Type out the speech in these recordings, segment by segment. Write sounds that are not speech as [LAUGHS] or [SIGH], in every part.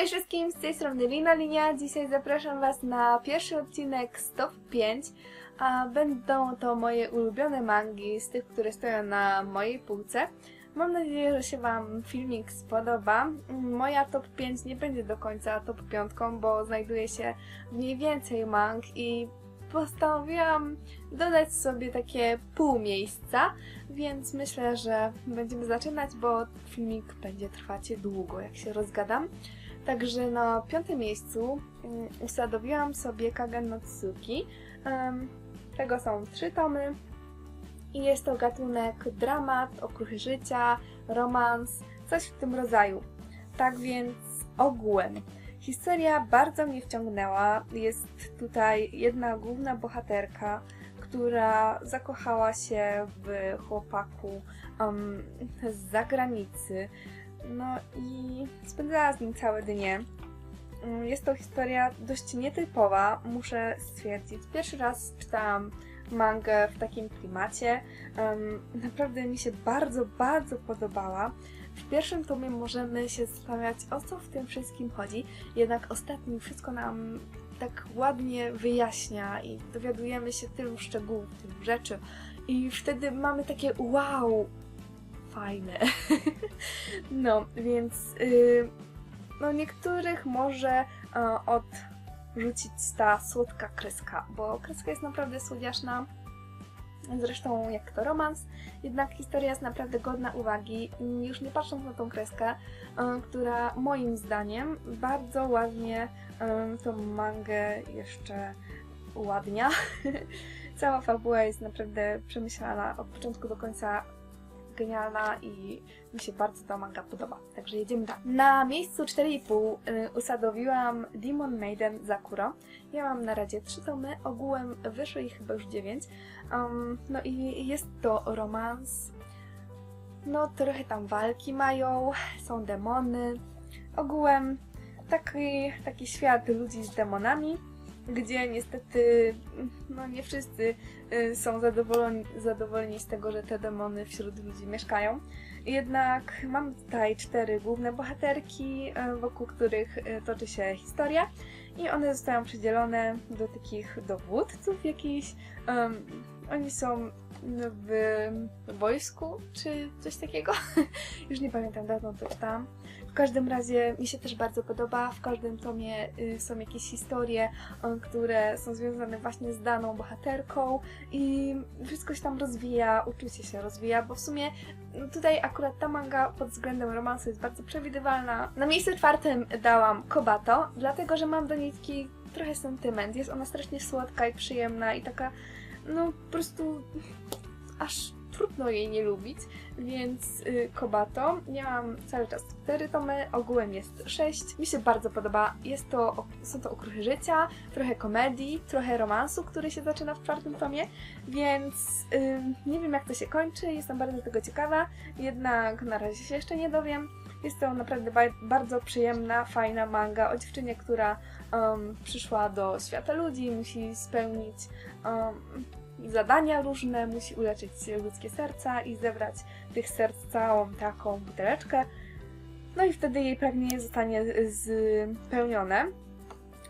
Cześć wszystkim, z tej strony Lina Linia. Dzisiaj zapraszam Was na pierwszy odcinek z Top 5, a będą to moje ulubione mangi z tych, które stoją na mojej półce. Mam nadzieję, że się Wam filmik spodoba. Moja top 5 nie będzie do końca top 5, bo znajduje się w niej więcej mang i postanowiłam dodać sobie takie pół miejsca, więc myślę, że będziemy zaczynać, bo filmik będzie trwać długo, jak się rozgadam. Także na piątym miejscu mm, usadowiłam sobie Kagen no Tsuki. Em, Tego są trzy tomy i jest to gatunek dramat, okruchy życia, romans, coś w tym rodzaju. Tak więc ogółem. Historia bardzo mnie wciągnęła. Jest tutaj jedna główna bohaterka, która zakochała się w chłopaku em, z zagranicy. No i spędzała z nim całe dnie. Mm, Jest to historia dość nietypowa, muszę stwierdzić. Pierwszy raz czytałam mangę w takim klimacie. Naprawdę mi się bardzo, bardzo podobała. W pierwszym tomie możemy się zastanawiać, o co w tym wszystkim chodzi, jednak ostatni wszystko nam tak ładnie wyjaśnia i dowiadujemy się tylu szczegółów, tylu rzeczy. I wtedy mamy takie wow, fajne. [LAUGHS] no, więc y, no niektórych może e, odrzucić ta słodka kreska, bo kreska jest naprawdę słodziaszna. Zresztą jak to romans, jednak historia jest naprawdę godna uwagi, już nie patrząc na tą kreskę, e, która moim zdaniem bardzo ładnie e, tą mangę jeszcze uładnia. [LAUGHS] Cała fabuła jest naprawdę przemyślana od początku do końca genialna i mi się bardzo ta manga podoba. Także jedziemy dalej. Na miejscu 4,5 y, usadowiłam Demon Maiden Zakuro. Ja mam na razie 3 tomy, ogółem wyszło ich chyba już 9. Um, no i jest to romans. No trochę tam walki mają, są demony. Ogółem taki, taki świat ludzi z demonami, gdzie niestety no nie wszyscy y, są zadowoleni, zadowoleni z tego, że te demony wśród ludzi mieszkają. Jednak mamy tutaj cztery główne bohaterki, y, wokół których y, toczy się historia i one zostają przydzielone do takich dowódców jakichś. Em, oni są w wojsku, czy coś takiego. [LAUGHS] Już nie pamiętam, dawno to czytałam. W każdym razie mi się też bardzo podoba. W każdym tomie y, są jakieś historie, y, które są związane właśnie z daną bohaterką i wszystko się tam rozwija, uczucie się rozwija, bo w sumie no tutaj akurat ta manga pod względem romansu jest bardzo przewidywalna. Na miejscu czwartym dałam Kobato, dlatego że mam do niej taki trochę sentyment. Jest ona strasznie słodka i przyjemna i taka, no po prostu aż trudno jej nie lubić, więc y, Kobato. Ja mam cały czas 4 tomy, ogółem jest 6. Mi się bardzo podoba. Jest to, są to okruchy życia, trochę komedii, trochę romansu, który się zaczyna w czwartym tomie, więc nie wiem jak to się kończy, jestem bardzo tego ciekawa, jednak na razie się jeszcze nie dowiem. Jest to naprawdę ba- bardzo przyjemna, fajna manga o dziewczynie, która um, przyszła do świata ludzi, musi spełnić um, zadania różne, musi uleczyć ludzkie serca i zebrać tych serc całą taką buteleczkę. No i wtedy jej pragnienie zostanie spełnione.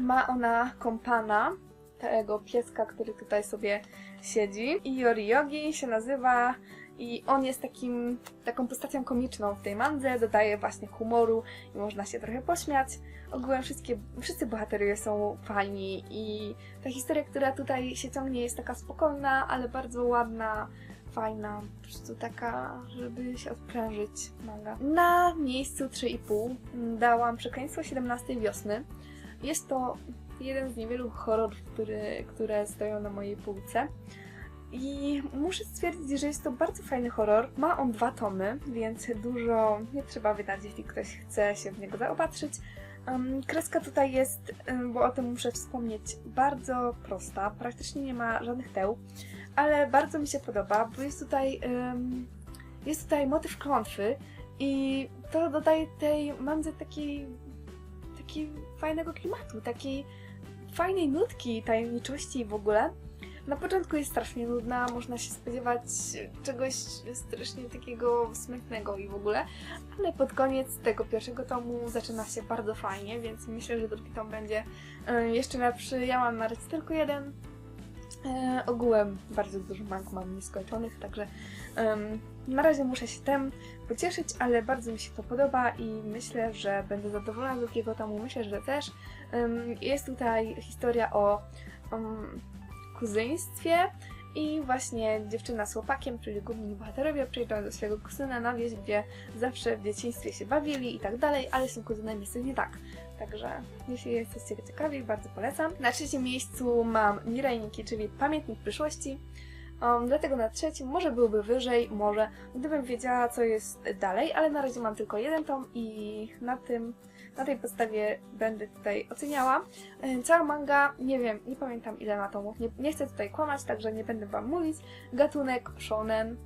Ma ona kompana, tego pieska, który tutaj sobie siedzi. I Yoriogi się nazywa i on jest takim, taką postacią komiczną w tej mandze, dodaje właśnie humoru i można się trochę pośmiać. Ogółem wszystkie, wszyscy bohaterowie są fajni i ta historia, która tutaj się ciągnie jest taka spokojna, ale bardzo ładna, fajna, po prostu taka, żeby się odprężyć manga. Na miejscu 3,5 dałam Przekleństwo 17 wiosny. Jest to jeden z niewielu horrorów, który, które stoją na mojej półce. I muszę stwierdzić, że jest to bardzo fajny horror. Ma on dwa tomy, więc dużo nie trzeba wydać, jeśli ktoś chce się w niego zaopatrzyć. Um, kreska tutaj jest, bo o tym muszę wspomnieć, bardzo prosta. Praktycznie nie ma żadnych teł, ale bardzo mi się podoba, bo jest tutaj, um, jest tutaj motyw klątwy i to dodaje tej mandze takiej, takiej fajnego klimatu, takiej fajnej nutki tajemniczości w ogóle. Na początku jest strasznie nudna, można się spodziewać czegoś strasznie takiego smętnego i w ogóle, ale pod koniec tego pierwszego tomu zaczyna się bardzo fajnie, więc myślę, że drugi tom będzie e, jeszcze lepszy. Ja mam na razie tylko jeden. E, ogółem bardzo dużo mang mam nieskończonych, także na razie muszę się tym pocieszyć, ale bardzo mi się to podoba i myślę, że będę zadowolona z drugiego tomu. Myślę, że też. Em, jest tutaj historia o em, kuzyństwie i właśnie dziewczyna z chłopakiem, czyli główni bohaterowie, przyjeżdżają do swojego kuzyna na wieś, gdzie zawsze w dzieciństwie się bawili i tak dalej, ale z tym kuzynem jest nie tak. Także jeśli jesteście ciekawi, bardzo polecam. Na trzecim miejscu mam Mirajniki, czyli Pamiętnik przyszłości. Um, dlatego na trzecim może byłby wyżej, może gdybym wiedziała co jest dalej, ale na razie mam tylko jeden tom i na tym na tej podstawie będę tutaj oceniała. Cała manga, nie wiem, nie pamiętam ile ma tomów, nie, nie chcę tutaj kłamać, także nie będę Wam mówić. Gatunek shonen,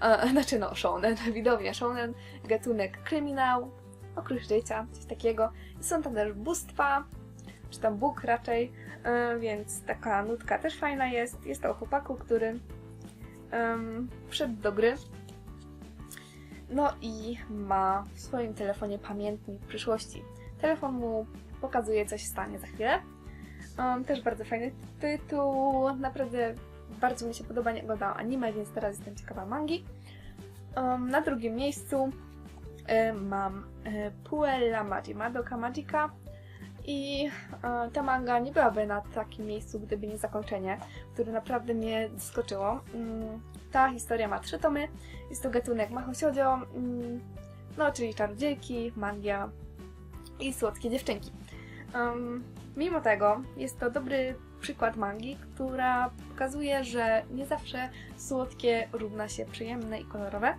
e, [LAUGHS] znaczy no shonen, [LAUGHS] widownia shonen, gatunek kryminał, okruch życia, coś takiego. Są tam też bóstwa, czy tam Bóg raczej, e, więc taka nutka też fajna jest. Jest to o chłopaku, który em, wszedł do gry no i ma w swoim telefonie pamiętnik przyszłości. Telefon mu pokazuje, co się stanie za chwilę. Um, też bardzo fajny tytuł. Naprawdę bardzo mi się podoba, nie oglądałam anime, więc teraz jestem ciekawa mangi. Um, na drugim miejscu e, mam e, Puella Magi Madoka Magica. I e, ta manga nie byłaby na takim miejscu, gdyby nie zakończenie, które naprawdę mnie zaskoczyło. Mm, ta historia ma trzy tomy. Jest to gatunek Mahoshojo, mm, no czyli czarodziejki, magia i słodkie dziewczynki. Mimo tego jest to dobry przykład mangi, która pokazuje, że nie zawsze słodkie równa się przyjemne i kolorowe.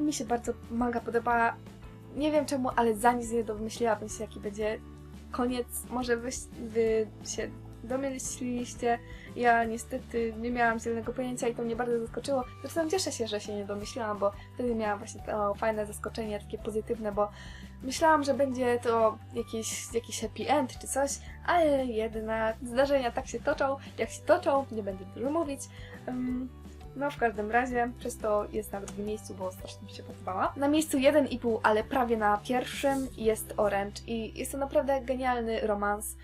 Mi się bardzo manga podobała. Nie wiem czemu, ale za nic nie domyśliłabym się, jaki będzie koniec. Może wy, wy się domyśliliście. Ja niestety nie miałam zielonego pojęcia i to mnie bardzo zaskoczyło. Zresztą cieszę się, że się nie domyśliłam, bo wtedy miałam właśnie to fajne zaskoczenie, takie pozytywne, bo myślałam, że będzie to jakiś, jakiś happy end czy coś, ale jednak zdarzenia tak się toczą, jak się toczą, nie będę dużo mówić. Um, no, w każdym razie, przez to jest na drugim miejscu, bo strasznie mi się podobała. Na miejscu 1,5, ale prawie na pierwszym jest Orange i jest to naprawdę genialny romans.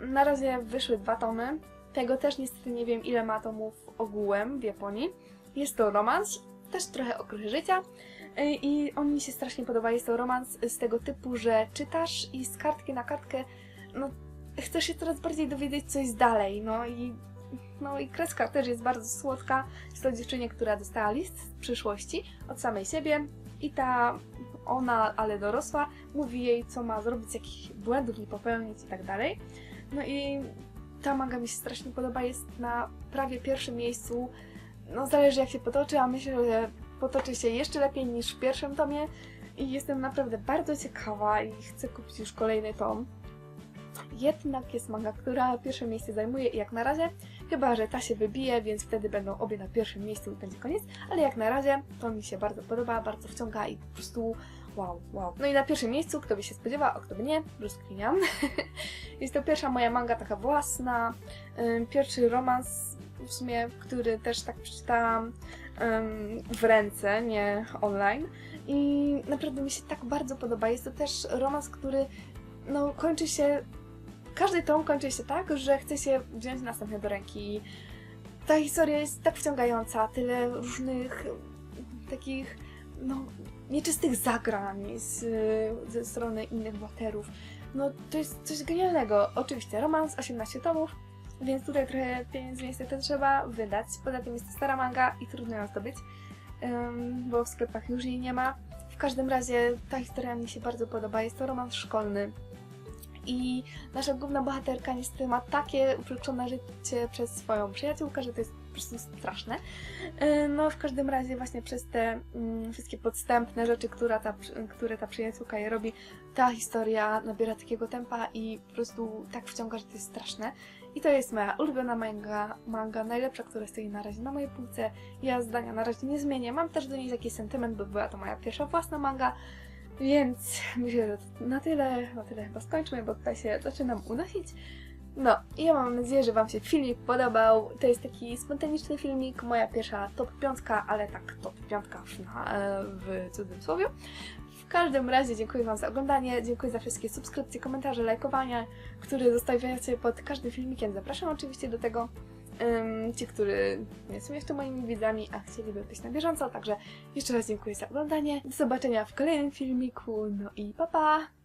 Na razie wyszły dwa tomy. Tego też niestety nie wiem, ile ma tomów ogółem w Japonii. Jest to romans, też trochę okruchy życia. Y, I on mi się strasznie podoba. Jest to romans z tego typu, że czytasz i z kartki na kartkę, no, chcesz się coraz bardziej dowiedzieć coś dalej. No i, no i kreska też jest bardzo słodka. Jest to dziewczynie, która dostała list z przyszłości od samej siebie. I ta ona, ale dorosła, mówi jej, co ma zrobić, jakich błędów nie popełnić i tak dalej. No i ta manga mi się strasznie podoba, jest na prawie pierwszym miejscu. No zależy jak się potoczy, a myślę, że potoczy się jeszcze lepiej niż w pierwszym tomie. I jestem naprawdę bardzo ciekawa i chcę kupić już kolejny tom. Jednak jest manga, która pierwsze miejsce zajmuje i jak na razie, chyba że ta się wybije, więc wtedy będą obie na pierwszym miejscu i będzie koniec, ale jak na razie to mi się bardzo podoba, bardzo wciąga i po prostu wow, wow. No i na pierwszym miejscu, kto by się spodziewał, a kto by nie, rozkwiniam. [LAUGHS] jest to pierwsza moja manga taka własna, pierwszy romans w sumie, który też tak przeczytałam w ręce, nie online. I naprawdę mi się tak bardzo podoba. Jest to też romans, który no, kończy się. Każdy tom kończy się tak, że chce się wziąć następnie do ręki. Ta historia jest tak wciągająca, tyle różnych takich, no, nieczystych zagrań z, ze strony innych bohaterów. No, to jest coś genialnego. Oczywiście, romans, 18 tomów, więc tutaj trochę pieniędzy niestety trzeba wydać. Poza tym jest to stara manga i trudno ją zdobyć, bo w sklepach już jej nie ma. W każdym razie ta historia mi się bardzo podoba. Jest to romans szkolny. I nasza główna bohaterka niestety ma takie uprzykrczone życie przez swoją przyjaciółkę, że to jest po prostu straszne. Yy, No, w każdym razie właśnie przez te mm, wszystkie podstępne rzeczy, która ta, które ta przyjaciółka je robi, ta historia nabiera takiego tempa i po prostu tak wciąga, że to jest straszne. I to jest moja ulubiona manga, manga najlepsza, która stoi na razie na mojej półce. Ja zdania na razie nie zmienię. Mam też do niej jakiś sentyment, bo była to moja pierwsza własna manga. Więc [LAUGHS] myślę, że to na tyle, na tyle chyba skończmy, bo tutaj się zaczynam unosić. No, i ja mam nadzieję, że Wam się filmik podobał. To jest taki spontaniczny filmik, moja pierwsza top piątka, ale tak top piątka w, na, e, w cudzysłowie. W każdym razie dziękuję Wam za oglądanie, dziękuję za wszystkie subskrypcje, komentarze, lajkowania, które zostawiacie pod każdym filmikiem. Zapraszam oczywiście do tego. Ym, ci, którzy nie są jeszcze moimi widzami, a chcieliby być na bieżąco, także jeszcze raz dziękuję za oglądanie. Do zobaczenia w kolejnym filmiku, no i pa pa!